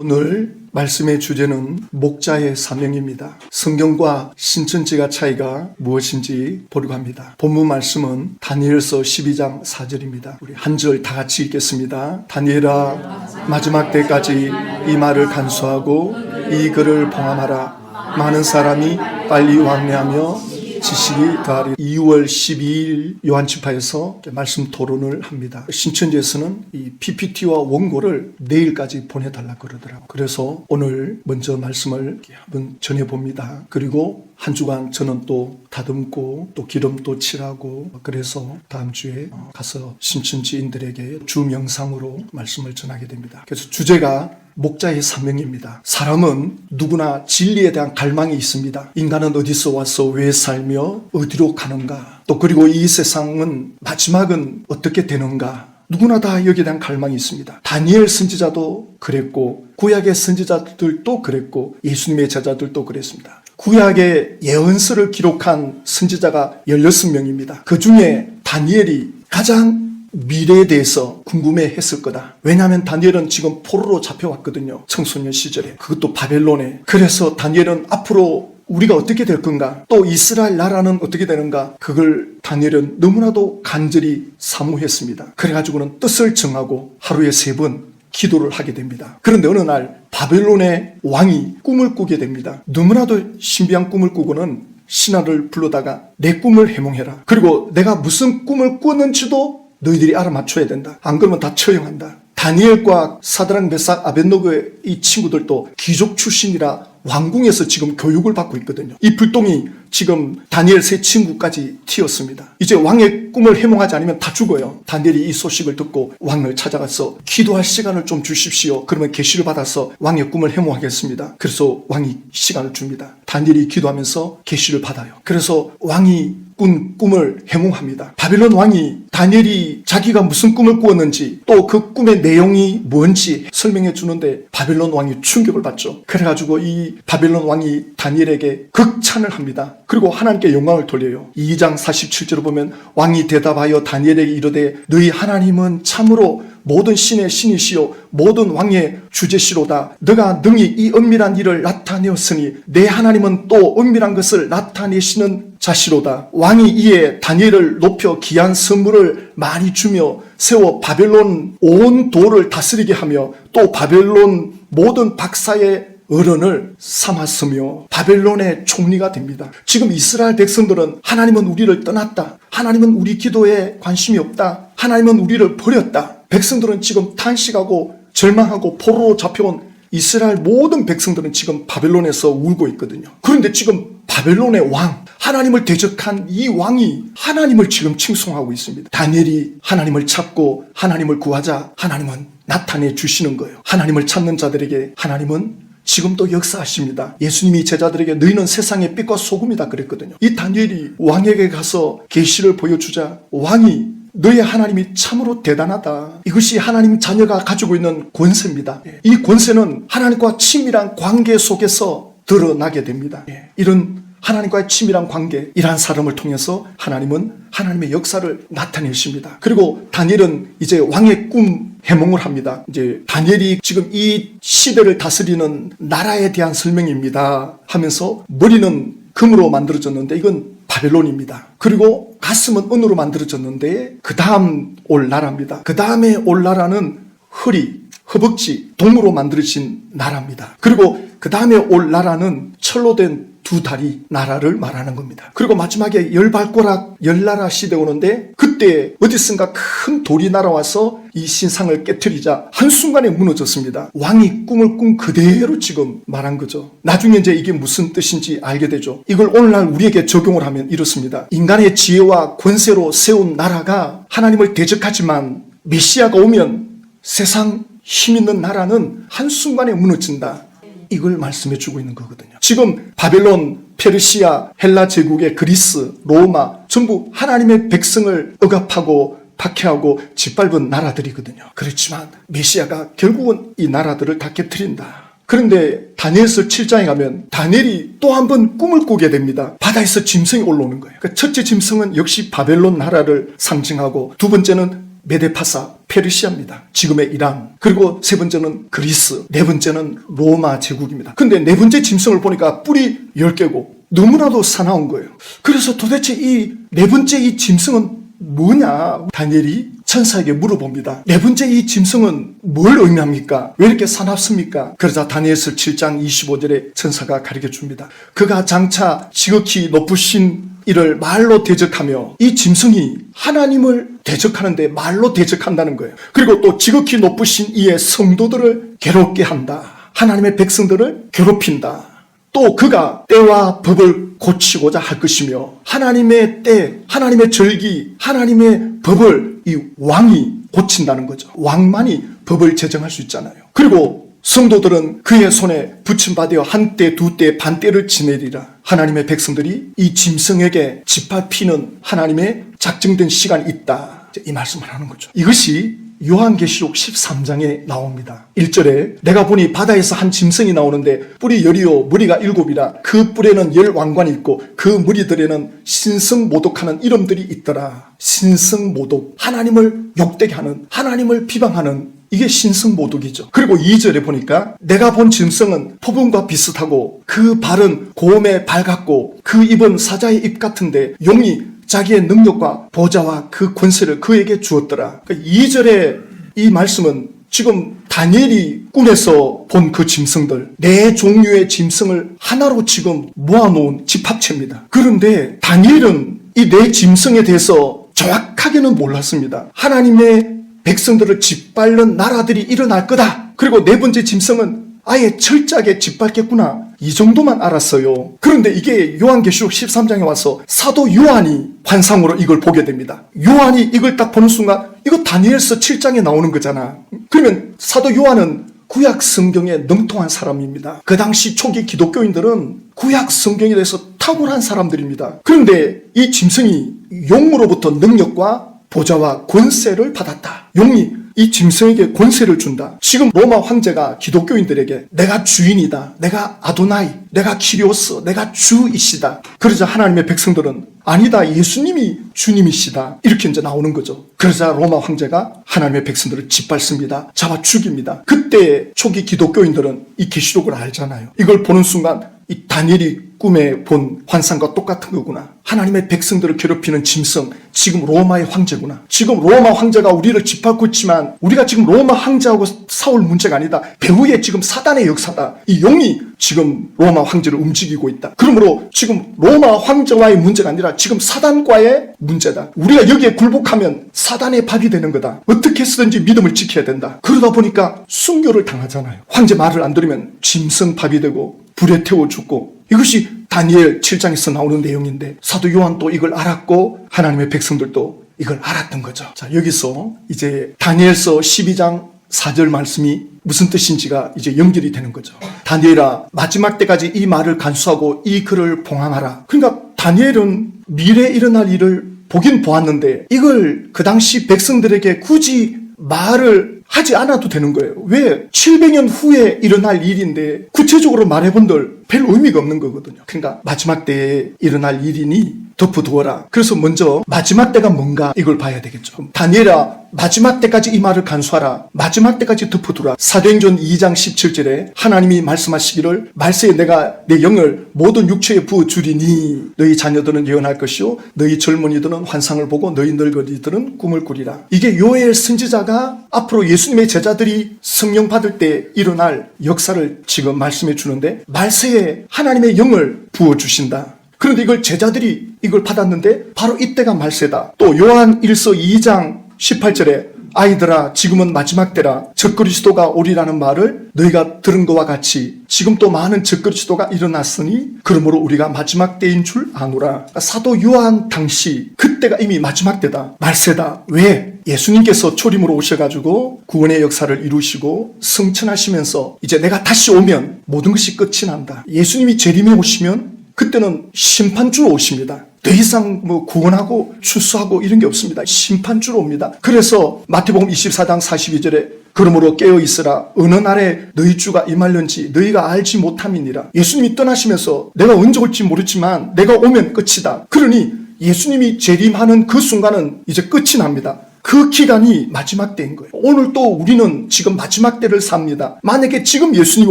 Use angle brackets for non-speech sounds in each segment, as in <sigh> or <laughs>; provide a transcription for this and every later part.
오늘 말씀의 주제는 목자의 사명입니다. 성경과 신천지가 차이가 무엇인지 보려고 합니다. 본문 말씀은 다니엘서 12장 4절입니다. 우리 한 절 다 같이 읽겠습니다. 다니엘아 마지막 때까지 이 말을 간수하고 이 글을 봉함하라. 많은 사람이 빨리 왕래하며 지식이 더하리 2월 12일 요한치파에서 말씀 토론을 합니다. 신천지에서는 이 PPT와 원고를 내일까지 보내달라 그러더라고요. 그래서 오늘 먼저 말씀을 한번 전해봅니다. 그리고 한 주간 저는 또 다듬고 또 기름도 칠하고 그래서 다음 주에 가서 신천지인들에게 주 명상으로 말씀을 전하게 됩니다. 그래서 주제가 목자의 사명입니다. 사람은 누구나 진리에 대한 갈망이 있습니다. 인간은 어디서 와서 왜 살며 어디로 가는가? 또 그리고 이 세상은 마지막은 어떻게 되는가? 누구나 다 여기에 대한 갈망이 있습니다. 다니엘 선지자도 그랬고 구약의 선지자들도 그랬고 예수님의 제자들도 그랬습니다. 구약의 예언서를 기록한 선지자가 16명입니다. 그 중에 다니엘이 가장 미래에 대해서 궁금해 했을 거다. 왜냐하면 다니엘은 지금 포로로 잡혀왔거든요. 청소년 시절에. 그것도 바벨론에. 그래서 다니엘은 앞으로 우리가 어떻게 될 건가? 또 이스라엘 나라는 어떻게 되는가? 그걸 다니엘은 너무나도 간절히 사모했습니다. 그래가지고는 뜻을 정하고 하루에 세 번 기도를 하게 됩니다. 그런데 어느 날 바벨론의 왕이 꿈을 꾸게 됩니다. 너무나도 신비한 꿈을 꾸고는 신하를 불러다가 내 꿈을 해몽해라. 그리고 내가 무슨 꿈을 꿨는지도 너희들이 알아맞혀야 된다. 안 그러면 다 처형한다. 다니엘과 사드랑 메삭 아벤노그의 이 친구들도 귀족 출신이라 왕궁에서 지금 교육을 받고 있거든요. 이 불똥이 지금 다니엘 세 친구까지 튀었습니다. 이제 왕의 꿈을 해몽하지 않으면 다 죽어요. 다니엘이 이 소식을 듣고 왕을 찾아가서 기도할 시간을 좀 주십시오. 그러면 계시를 받아서 왕의 꿈을 해몽하겠습니다. 그래서 왕이 시간을 줍니다. 다니엘이 기도하면서 계시를 받아요. 그래서 왕이 꾼 꿈을 해몽합니다. 바빌론 왕이 다니엘이 자기가 무슨 꿈을 꾸었는지 또 그 꿈의 내용이 뭔지 설명해 주는데 바빌론 왕이 충격을 받죠. 그래가지고 이 바빌론 왕이 다니엘에게 극찬을 합니다. 그리고 하나님께 영광을 돌려요. 2장 47절을 보면 왕이 대답하여 다니엘에게 이르되 너희 하나님은 참으로 모든 신의 신이시요 모든 왕의 주제시로다. 너가 능히 이 은밀한 일을 나타내었으니 내 하나님은 또 은밀한 것을 나타내시는 자시로다. 왕이 이에 다니엘을 높여 귀한 선물을 많이 주며 세워 바벨론 온 도를 다스리게 하며 또 바벨론 모든 박사의 어른을 삼았으며 바벨론의 총리가 됩니다. 지금 이스라엘 백성들은 하나님은 우리를 떠났다. 하나님은 우리 기도에 관심이 없다. 하나님은 우리를 버렸다. 백성들은 지금 탄식하고 절망하고 포로로 잡혀온 이스라엘 모든 백성들은 지금 바벨론에서 울고 있거든요. 그런데 지금 바벨론의 왕, 하나님을 대적한 이 왕이 하나님을 지금 칭송하고 있습니다. 다니엘이 하나님을 찾고 하나님을 구하자 하나님은 나타내 주시는 거예요. 하나님을 찾는 자들에게 하나님은 지금도 역사하십니다. 예수님이 제자들에게 너희는 세상의 빛과 소금이다 그랬거든요. 이 다니엘이 왕에게 가서 계시를 보여주자 왕이 너의 하나님이 참으로 대단하다. 이것이 하나님 자녀가 가지고 있는 권세입니다. 이 권세는 하나님과 친밀한 관계 속에서 드러나게 됩니다. 이런 하나님과의 친밀한 관계, 이러한 사람을 통해서 하나님은 하나님의 역사를 나타내십니다. 그리고 다니엘은 이제 왕의 꿈 해몽을 합니다. 이제 다니엘이 지금 이 시대를 다스리는 나라에 대한 설명입니다. 하면서 머리는 금으로 만들어졌는데 이건 바벨론입니다. 그리고 가슴은 은으로 만들어졌는데 그 다음 올 나라입니다. 그 다음에 올 나라는 허리, 허벅지, 동으로 만들어진 나라입니다. 그리고 그 다음에 올 나라는 철로 된 두 다리 나라를 말하는 겁니다. 그리고 마지막에 열발꼬락 열나라 시대 오는데 그때 어디선가 큰 돌이 날아와서 이 신상을 깨뜨리자 한순간에 무너졌습니다. 왕이 꿈을 꾼 그대로 지금 말한 거죠. 나중에 이제 이게 무슨 뜻인지 알게 되죠. 이걸 오늘날 우리에게 적용을 하면 이렇습니다. 인간의 지혜와 권세로 세운 나라가 하나님을 대적하지만 메시아가 오면 세상 힘 있는 나라는 한순간에 무너진다. 이걸 말씀해 주고 있는 거거든요. 지금 바벨론, 페르시아, 헬라 제국의 그리스, 로마 전부 하나님의 백성을 억압하고 박해하고 짓밟은 나라들이거든요. 그렇지만 메시아가 결국은 이 나라들을 다 깨뜨린다. 그런데 다니엘서 7장에 가면 다니엘이 또 한 번 꿈을 꾸게 됩니다. 바다에서 짐승이 올라오는 거예요. 그 첫째 짐승은 역시 바벨론 나라를 상징하고 두 번째는 메데파사 페르시아입니다. 지금의 이란. 그리고 세 번째는 그리스. 네 번째는 로마 제국입니다. 근데 네 번째 짐승을 보니까 뿔이 10개고 너무나도 사나운 거예요. 그래서 도대체 이 네 번째 이 짐승은 뭐냐? 다니엘이 천사에게 물어봅니다. 네 번째 이 짐승은 뭘 의미합니까? 왜 이렇게 사납습니까? 그러자 다니엘서 7장 25절에 천사가 가르쳐 줍니다. 그가 장차 지극히 높으신 이를 말로 대적하며 이 짐승이 하나님을 대적하는데 말로 대적한다는 거예요. 그리고 또 지극히 높으신 이의 성도들을 괴롭게 한다. 하나님의 백성들을 괴롭힌다. 또 그가 때와 법을 고치고자 할 것이며 하나님의 때, 하나님의 절기, 하나님의 법을 이 왕이 고친다는 거죠. 왕만이 법을 제정할 수 있잖아요. 그리고 성도들은 그의 손에 붙임받아 한때, 두때, 반때를 지내리라. 하나님의 백성들이 이 짐승에게 짓밟히는 하나님의 작정된 시간이 있다. 이 말씀을 하는 거죠. 이것이 요한계시록 13장에 나옵니다. 1절에 내가 보니 바다에서 한 짐승이 나오는데 뿔이 열이요 머리가 일곱이라 그 뿔에는 열 왕관이 있고 그 무리들에는 신성모독하는 이름들이 있더라. 신성모독 하나님을 욕되게 하는 하나님을 비방하는 이게 신성모독이죠. 그리고 2절에 보니까 내가 본 짐승은 포분과 비슷하고 그 발은 곰의 발 같고 그 입은 사자의 입 같은데 용이 자기의 능력과 보좌와 그 권세를 그에게 주었더라. 그 2절에 이 말씀은 지금 다니엘이 꿈에서 본 그 짐승들, 네 종류의 짐승을 하나로 지금 모아놓은 집합체입니다. 그런데 다니엘은 이 네 짐승에 대해서 정확하게는 몰랐습니다. 하나님의 백성들을 짓밟는 나라들이 일어날 거다. 그리고 네 번째 짐승은 아예 철저하게 짓밟겠구나. 이 정도만 알았어요. 그런데 이게 요한계시록 13장에 와서 사도 요한이 환상으로 이걸 보게 됩니다. 요한이 이걸 딱 보는 순간 이거 다니엘서 7장에 나오는 거잖아. 그러면 사도 요한은 구약 성경에 능통한 사람입니다. 그 당시 초기 기독교인들은 구약 성경에 대해서 탁월한 사람들입니다. 그런데 이 짐승이 용으로부터 능력과 보좌와 권세를 받았다. 용이 이 짐승에게 권세를 준다. 지금 로마 황제가 기독교인들에게 내가 주인이다. 내가 아도나이, 내가 키리오스, 내가 주이시다. 그러자 하나님의 백성들은 아니다. 예수님이 주님이시다. 이렇게 이제 나오는 거죠. 그러자 로마 황제가 하나님의 백성들을 짓밟습니다. 잡아 죽입니다. 그때 초기 기독교인들은 이 계시록을 알잖아요. 이걸 보는 순간 이 다니엘이 꿈에 본 환상과 똑같은 거구나. 하나님의 백성들을 괴롭히는 짐승, 지금 로마의 황제구나. 지금 로마 황제가 우리를 짓밟고 있지만 우리가 지금 로마 황제하고 싸울 문제가 아니다. 배후에 지금 사단의 역사다. 이 용이 지금 로마 황제를 움직이고 있다. 그러므로 지금 로마 황제와의 문제가 아니라 지금 사단과의 문제다. 우리가 여기에 굴복하면 사단의 밥이 되는 거다. 어떻게 쓰든지 믿음을 지켜야 된다. 그러다 보니까 순교를 당하잖아요. 황제 말을 안 들으면 짐승 밥이 되고 불에 태워 죽고 이것이 다니엘 7장에서 나오는 내용인데 사도 요한도 이걸 알았고 하나님의 백성들도 이걸 알았던 거죠. 자, 여기서 이제 다니엘서 12장 4절 말씀이 무슨 뜻인지가 이제 연결이 되는 거죠. 다니엘아, 마지막 때까지 이 말을 간수하고 이 글을 봉함하라. 그러니까 다니엘은 미래에 일어날 일을 보긴 보았는데 이걸 그 당시 백성들에게 굳이 말을 하지 않아도 되는 거예요. 왜? 700년 후에 일어날 일인데 구체적으로 말해본들 별 의미가 없는 거거든요. 그러니까 마지막 때에 일어날 일이니 덮어두어라. 그래서 먼저 마지막 때가 뭔가 이걸 봐야 되겠죠. 다니엘아 마지막 때까지 이 말을 간수하라. 마지막 때까지 덮어두라. 사도행전 2장 17절에 하나님이 말씀하시기를 말세에 내가 내 영을 모든 육체에 부어주리니 너희 자녀들은 예언할 것이요 너희 젊은이들은 환상을 보고 너희 늙은이들은 꿈을 꾸리라. 이게 요엘 선지자가 앞으로 예수님의 제자들이 성령 받을 때 일어날 역사를 지금 말씀해 주는데 말세에 하나님의 영을 부어 주신다. 그런데 이걸 제자들이 이걸 받았는데 바로 이때가 말세다. 또 요한 1서 2장 18절에 아이들아 지금은 마지막 때라. 적그리스도가 오리라는 말을 너희가 들은 것과 같이 지금 또 많은 적그리스도가 일어났으니 그러므로 우리가 마지막 때인 줄 아노라. 사도 요한 당시 그때가 이미 마지막 때다. 말세다. 왜 예수님께서 초림으로 오셔가지고 구원의 역사를 이루시고 승천하시면서 이제 내가 다시 오면 모든 것이 끝이 난다 예수님이 재림에 오시면 그때는 심판주로 오십니다. 더 이상 뭐 구원하고 출소하고 이런 게 없습니다. 심판주로 옵니다. 그래서 마태복음 24장 42절에 그러므로 깨어 있으라 어느 날에 너희 주가 임할는지 너희가 알지 못함이니라. 예수님이 떠나시면서 내가 언제 올지 모르지만 내가 오면 끝이다. 그러니 예수님이 재림하는 그 순간은 이제 끝이 납니다. 그 기간이 마지막 때인 거예요. 오늘 또 우리는 지금 마지막 때를 삽니다. 만약에 지금 예수님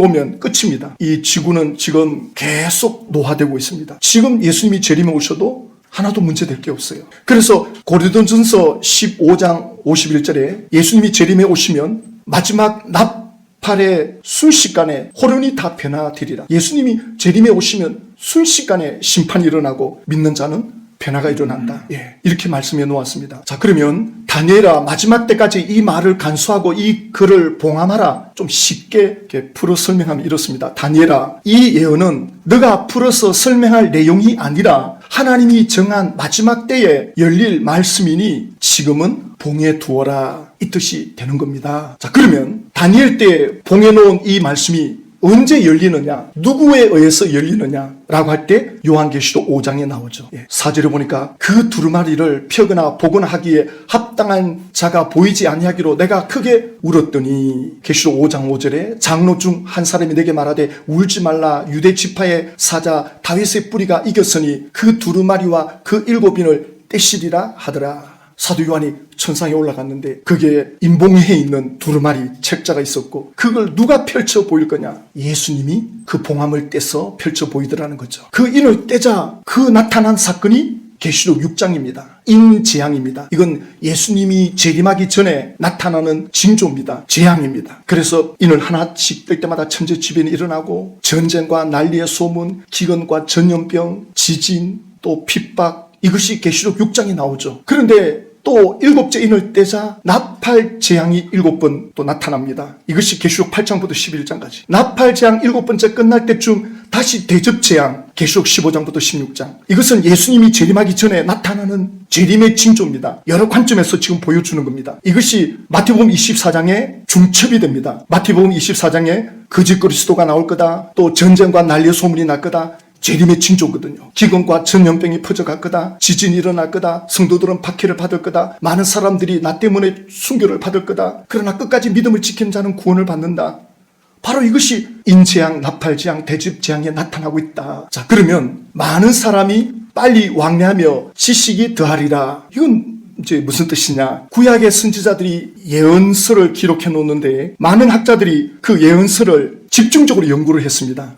오면 끝입니다. 이 지구는 지금 계속 노화되고 있습니다. 지금 예수님이 재림에 오셔도 하나도 문제될 게 없어요. 그래서 고린도전서 15장 51절에 예수님이 재림에 오시면 마지막 납팔의 순식간에 호련이 다 변화되리라. 예수님이 재림에 오시면 순식간에 심판이 일어나고 믿는 자는 변화가 일어난다. 예, 이렇게 말씀해 놓았습니다. 자, 그러면 다니엘아 마지막 때까지 이 말을 간수하고 이 글을 봉함하라. 좀 쉽게 풀어 설명하면 이렇습니다. 다니엘아, 이 예언은 너가 풀어서 설명할 내용이 아니라 하나님이 정한 마지막 때에 열릴 말씀이니 지금은 봉해 두어라. 이 뜻이 되는 겁니다. 자, 그러면 다니엘 때 봉해 놓은 이 말씀이 언제 열리느냐, 누구에 의해서 열리느냐 라고 할 때 요한계시록 5장에 나오죠. 예, 사절에 보니까 그 두루마리를 펴거나 보거나 하기에 합당한 자가 보이지 아니하기로 내가 크게 울었더니 계시록 5장 5절에 장로 중 한 사람이 내게 말하되 울지 말라 유대 지파의 사자 다윗의 뿌리가 이겼으니 그 두루마리와 그 일곱인을 떼시리라 하더라. 사도 요한이 천상에 올라갔는데 그게 인봉해에 있는 두루마리 책자가 있었고 그걸 누가 펼쳐 보일 거냐? 예수님이 그 봉함을 떼서 펼쳐 보이더라는 거죠. 그 인을 떼자 그 나타난 사건이 계시록 6장입니다. 인재앙입니다. 이건 예수님이 재림하기 전에 나타나는 징조입니다. 재앙입니다. 그래서 인을 하나씩 뜰 때마다 천재지변이 일어나고 전쟁과 난리의 소문, 기근과 전염병, 지진, 또 핍박 이것이 계시록 6장에 나오죠. 그런데 또 일곱째 인을 떼자 나팔 재앙이 일곱 번 또 나타납니다. 이것이 계시록 8장부터 11장까지. 나팔 재앙 일곱 번째 끝날 때쯤 다시 대접 재앙 계시록 15장부터 16장. 이것은 예수님이 재림하기 전에 나타나는 재림의 징조입니다. 여러 관점에서 지금 보여주는 겁니다. 이것이 마태복음 24장에 중첩이 됩니다. 마태복음 24장에 거짓 그리스도가 나올 거다. 또 전쟁과 난리의 소문이 날 거다. 재림의 징조거든요. 기근과 전염병이 퍼져갈 거다. 지진이 일어날 거다. 성도들은 박해를 받을 거다. 많은 사람들이 나 때문에 순교를 받을 거다. 그러나 끝까지 믿음을 지킨 자는 구원을 받는다. 바로 이것이 인재앙, 나팔재앙, 대집재앙에 나타나고 있다. 자, 그러면 많은 사람이 빨리 왕래하며 지식이 더하리라. 이건 이제 무슨 뜻이냐? 구약의 선지자들이 예언서를 기록해 놓는데 많은 학자들이 그 예언서를 집중적으로 연구를 했습니다.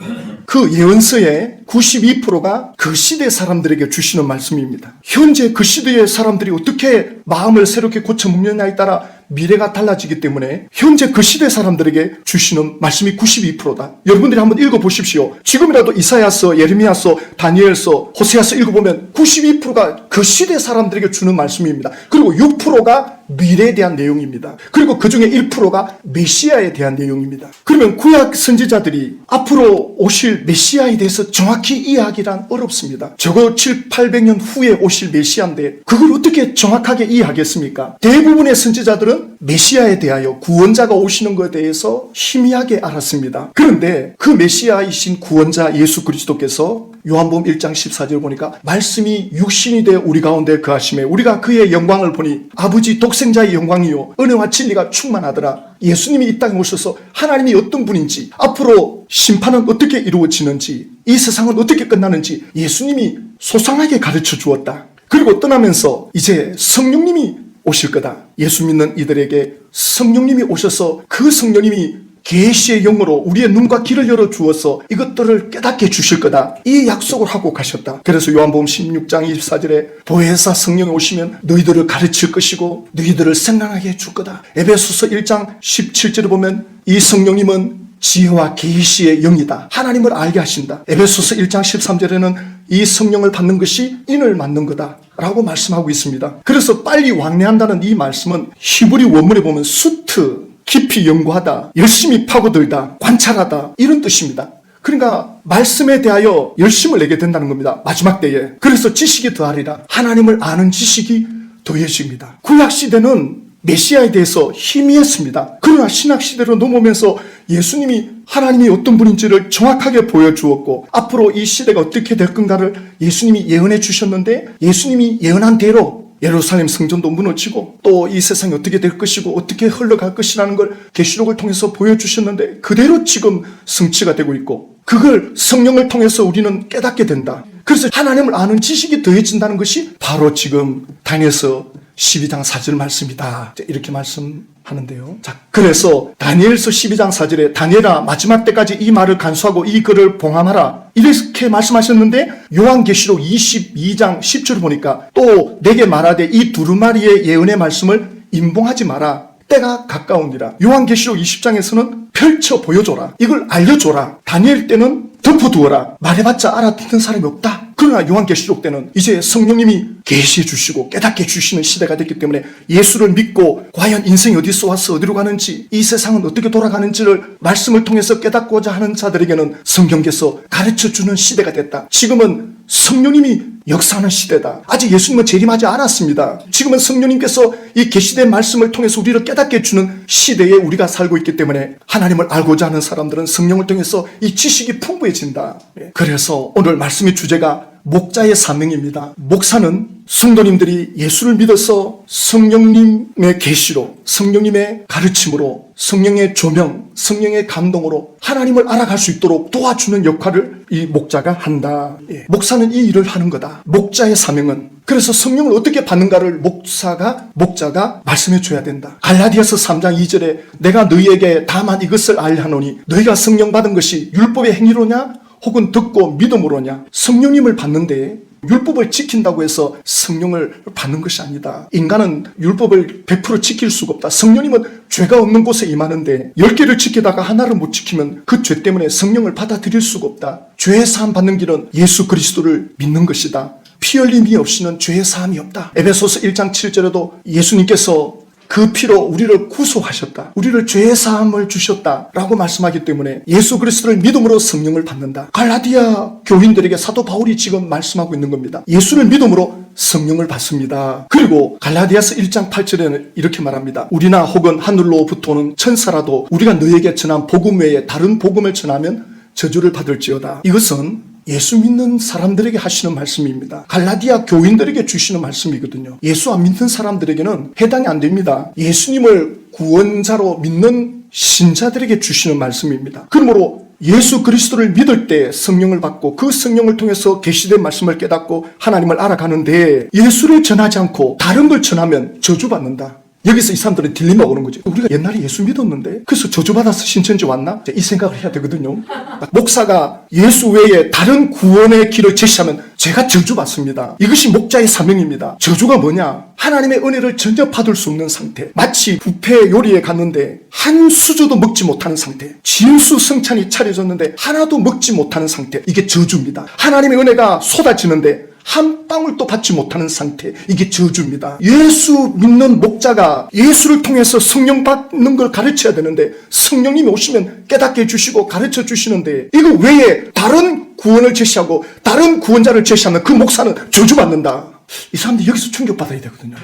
그 예언서의 92%가 그 시대 사람들에게 주시는 말씀입니다. 현재 그 시대의 사람들이 어떻게 마음을 새롭게 고쳐 먹느냐에 따라 미래가 달라지기 때문에 현재 그 시대 사람들에게 주시는 말씀이 92%다. 여러분들이 한번 읽어보십시오. 지금이라도 이사야서, 예레미야서, 다니엘서, 호세아서 읽어보면 92%가 그 시대 사람들에게 주는 말씀입니다. 그리고 6%가 미래에 대한 내용입니다. 그리고 그 중에 1%가 메시아에 대한 내용입니다. 그러면 구약 선지자들이 앞으로 오실 메시아에 대해서 정확히 이해하기란 어렵습니다. 저거 7, 800년 후에 오실 메시아인데 그걸 어떻게 정확하게 이해하겠습니까? 대부분의 선지자들은 메시아에 대하여 구원자가 오시는 것에 대해서 희미하게 알았습니다. 그런데 그 메시아이신 구원자 예수 그리스도께서 요한복음 1장 14절 보니까 말씀이 육신이 되 우리 가운데 거하심에 우리가 그의 영광을 보니 아버지 독생자의 영광이요 은혜와 진리가 충만하더라. 예수님이 이 땅에 오셔서 하나님이 어떤 분인지 앞으로 심판은 어떻게 이루어지는지 이 세상은 어떻게 끝나는지 예수님이 소상하게 가르쳐 주었다. 그리고 떠나면서 이제 성령님이 오실 거다. 예수 믿는 이들에게 성령님이 오셔서 그 성령님이 계시의 영으로 우리의 눈과 귀를 열어 주어서 이것들을 깨닫게 주실 거다. 이 약속을 하고 가셨다. 그래서 요한복음 16장 24절에 보혜사 성령이 오시면 너희들을 가르칠 것이고 너희들을 생각하게 해줄 거다. 에베소서 1장 17절에 보면 이 성령님은 지혜와 계시의 영이다. 하나님을 알게 하신다. 에베소서 1장 13절에는 이 성령을 받는 것이 인을 맞는 거다. 라고 말씀하고 있습니다. 그래서 빨리 왕래한다는 이 말씀은 히브리 원문에 보면 수트, 깊이 연구하다, 열심히 파고들다, 관찰하다, 이런 뜻입니다. 그러니까 말씀에 대하여 열심을 내게 된다는 겁니다. 마지막 때에. 그래서 지식이 더하리라. 하나님을 아는 지식이 더해집니다. 구약 시대는 메시아에 대해서 희미했습니다. 그러나 신학 시대로 넘어오면서 예수님이 하나님이 어떤 분인지를 정확하게 보여주었고 앞으로 이 시대가 어떻게 될 건가를 예수님이 예언해 주셨는데 예수님이 예언한 대로 예루살렘 성전도 무너지고 또 이 세상이 어떻게 될 것이고 어떻게 흘러갈 것이라는 걸 계시록을 통해서 보여주셨는데 그대로 지금 성취가 되고 있고 그걸 성령을 통해서 우리는 깨닫게 된다. 그래서 하나님을 아는 지식이 더해진다는 것이 바로 지금 다니엘서 12장 4절 말씀이다. 이렇게 말씀하는데요. 자, 그래서 다니엘서 12장 4절에 다니엘아 마지막 때까지 이 말을 간수하고 이 글을 봉함하라. 이렇게 말씀하셨는데 요한계시록 22장 10절 보니까 또 내게 말하되 이 두루마리의 예언의 말씀을 임봉하지 마라. 때가 가까우니라. 요한계시록 20장에서는 펼쳐 보여줘라. 이걸 알려줘라. 다니엘 때는 덮어두어라. 말해봤자 알아듣는 사람이 없다. 그러나 요한계시록 때는 이제 성령님이 계시해 주시고 깨닫게 해주시는 시대가 됐기 때문에 예수를 믿고 과연 인생이 어디서 와서 어디로 가는지 이 세상은 어떻게 돌아가는지를 말씀을 통해서 깨닫고자 하는 자들에게는 성경께서 가르쳐 주는 시대가 됐다. 지금은 성령님이 역사하는 시대다. 아직 예수님은 재림하지 않았습니다. 지금은 성령님께서 이 계시된 말씀을 통해서 우리를 깨닫게 해주는 시대에 우리가 살고 있기 때문에 하나님을 알고자 하는 사람들은 성령을 통해서 이 지식이 풍부해진다. 예. 그래서 오늘 말씀의 주제가 목자의 사명입니다. 목사는 성도님들이 예수를 믿어서 성령님의 계시로 성령님의 가르침으로 성령의 조명, 성령의 감동으로 하나님을 알아갈 수 있도록 도와주는 역할을 이 목자가 한다. 예. 목사는 이 일을 하는 거다. 목자의 사명은 그래서 성령을 어떻게 받는가를 목사가 목자가 말씀해 줘야 된다. 갈라디아서 3장 2절에 내가 너희에게 다만 이것을 알하노니 너희가 성령 받은 것이 율법의 행위로냐 혹은 듣고 믿음으로냐 성령님을 받는데 율법을 지킨다고 해서 성령을 받는 것이 아니다. 인간은 율법을 100% 지킬 수가 없다. 성령님은 죄가 없는 곳에 임하는데 10개를 지키다가 하나를 못 지키면 그 죄 때문에 성령을 받아들일 수가 없다. 죄의 사함 받는 길은 예수 그리스도를 믿는 것이다. 피 흘림이 없이는 죄의 사함이 없다. 에베소서 1장 7절에도 예수님께서 그 피로 우리를 구속하셨다. 우리를 죄의 사함을 주셨다. 라고 말씀하기 때문에 예수 그리스도를 믿음으로 성령을 받는다. 갈라디아 교인들에게 사도 바울이 지금 말씀하고 있는 겁니다. 예수를 믿음으로 성령을 받습니다. 그리고 갈라디아서 1장 8절에는 이렇게 말합니다. 우리나 혹은 하늘로부터 오는 천사라도 우리가 너에게 전한 복음 외에 다른 복음을 전하면 저주를 받을지어다. 이것은 예수 믿는 사람들에게 하시는 말씀입니다. 갈라디아 교인들에게 주시는 말씀이거든요. 예수 안 믿는 사람들에게는 해당이 안 됩니다. 예수님을 구원자로 믿는 신자들에게 주시는 말씀입니다. 그러므로 예수 그리스도를 믿을 때 성령을 받고 그 성령을 통해서 계시된 말씀을 깨닫고 하나님을 알아가는데 예수를 전하지 않고 다른 걸 전하면 저주받는다. 여기서 이 사람들은 딜레마가 오는 거죠. 우리가 옛날에 예수 믿었는데 그래서 저주받아서 신천지 왔나? 이 생각을 해야 되거든요. <laughs> 목사가 예수 외에 다른 구원의 길을 제시하면 제가 저주받습니다. 이것이 목자의 사명입니다. 저주가 뭐냐? 하나님의 은혜를 전혀 받을 수 없는 상태. 마치 부패 요리에 갔는데 한 수저도 먹지 못하는 상태. 진수 성찬이 차려졌는데 하나도 먹지 못하는 상태. 이게 저주입니다. 하나님의 은혜가 쏟아지는데 한 방울도 받지 못하는 상태. 이게 저주입니다. 예수 믿는 목자가 예수를 통해서 성령 받는 걸 가르쳐야 되는데 성령님이 오시면 깨닫게 해주시고 가르쳐 주시는데 이거 외에 다른 구원을 제시하고 다른 구원자를 제시하면 그 목사는 저주받는다. 이 사람들이 여기서 충격받아야 되거든요.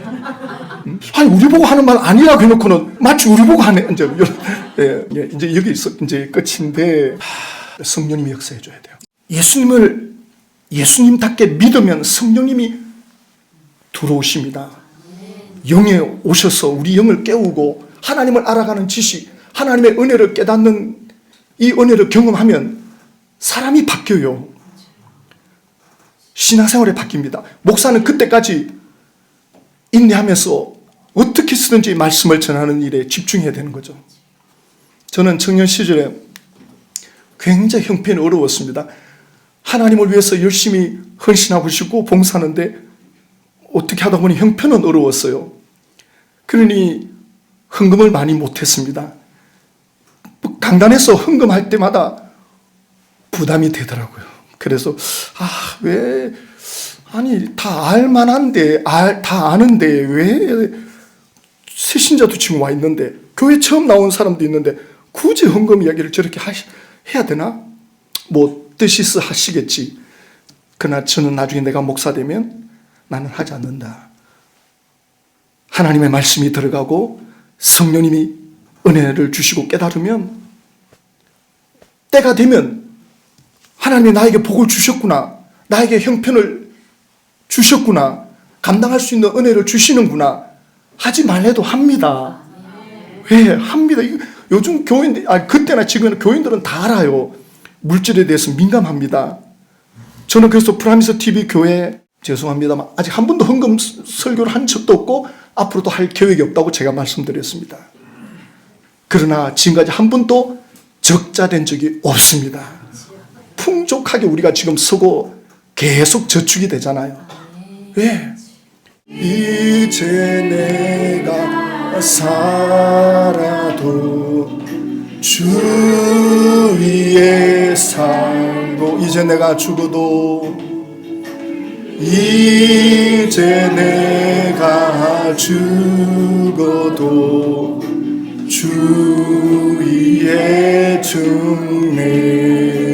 음? 아니 우리 보고 하는 말 아니라고 해놓고는 마치 우리 보고 하네. 이제 예, 예, 이제 여기서 이제 끝인데 하, 성령님이 역사해 줘야 돼요. 예수님을 예수님답게 믿으면 성령님이 들어오십니다. 영에 오셔서 우리 영을 깨우고 하나님을 알아가는 지식, 하나님의 은혜를 깨닫는 이 은혜를 경험하면 사람이 바뀌어요. 신앙생활에 바뀝니다. 목사는 그때까지 인내하면서 어떻게 쓰든지 말씀을 전하는 일에 집중해야 되는 거죠. 저는 청년 시절에 굉장히 형편이 어려웠습니다. 하나님을 위해서 열심히 헌신하고 싶고 봉사하는데 어떻게 하다 보니 형편은 어려웠어요. 그러니 헌금을 많이 못했습니다. 강단에서 헌금할 때마다 부담이 되더라고요. 그래서 아 왜 아니 다 알만한데 알, 다 아는데 왜 새신자도 지금 와 있는데 교회 처음 나온 사람도 있는데 굳이 헌금 이야기를 저렇게 하시, 해야 되나? 뭐 뜻이서 하시겠지. 그러나 저는 나중에 내가 목사 되면 나는 하지 않는다. 하나님의 말씀이 들어가고 성령님이 은혜를 주시고 깨달으면 때가 되면 하나님이 나에게 복을 주셨구나. 나에게 형편을 주셨구나. 감당할 수 있는 은혜를 주시는구나. 하지 말래도 합니다. 왜? 합니다. 이거 요즘 교인들, 아, 그때나 지금 교인들은 다 알아요. 물질에 대해서 민감합니다. 저는 그래서 프라미스 TV 교회 죄송합니다만 아직 한 번도 헌금 스- 설교를 한 적도 없고 앞으로도 할 계획이 없다고 제가 말씀드렸습니다. 그러나 지금까지 한 번도 적자된 적이 없습니다. 풍족하게 우리가 지금 쓰고 계속 저축이 되잖아요. 왜? 이제 내가 살아도 주 위에 살고 이제 내가 죽어도 이제 내가 죽어도 주 위에 죽네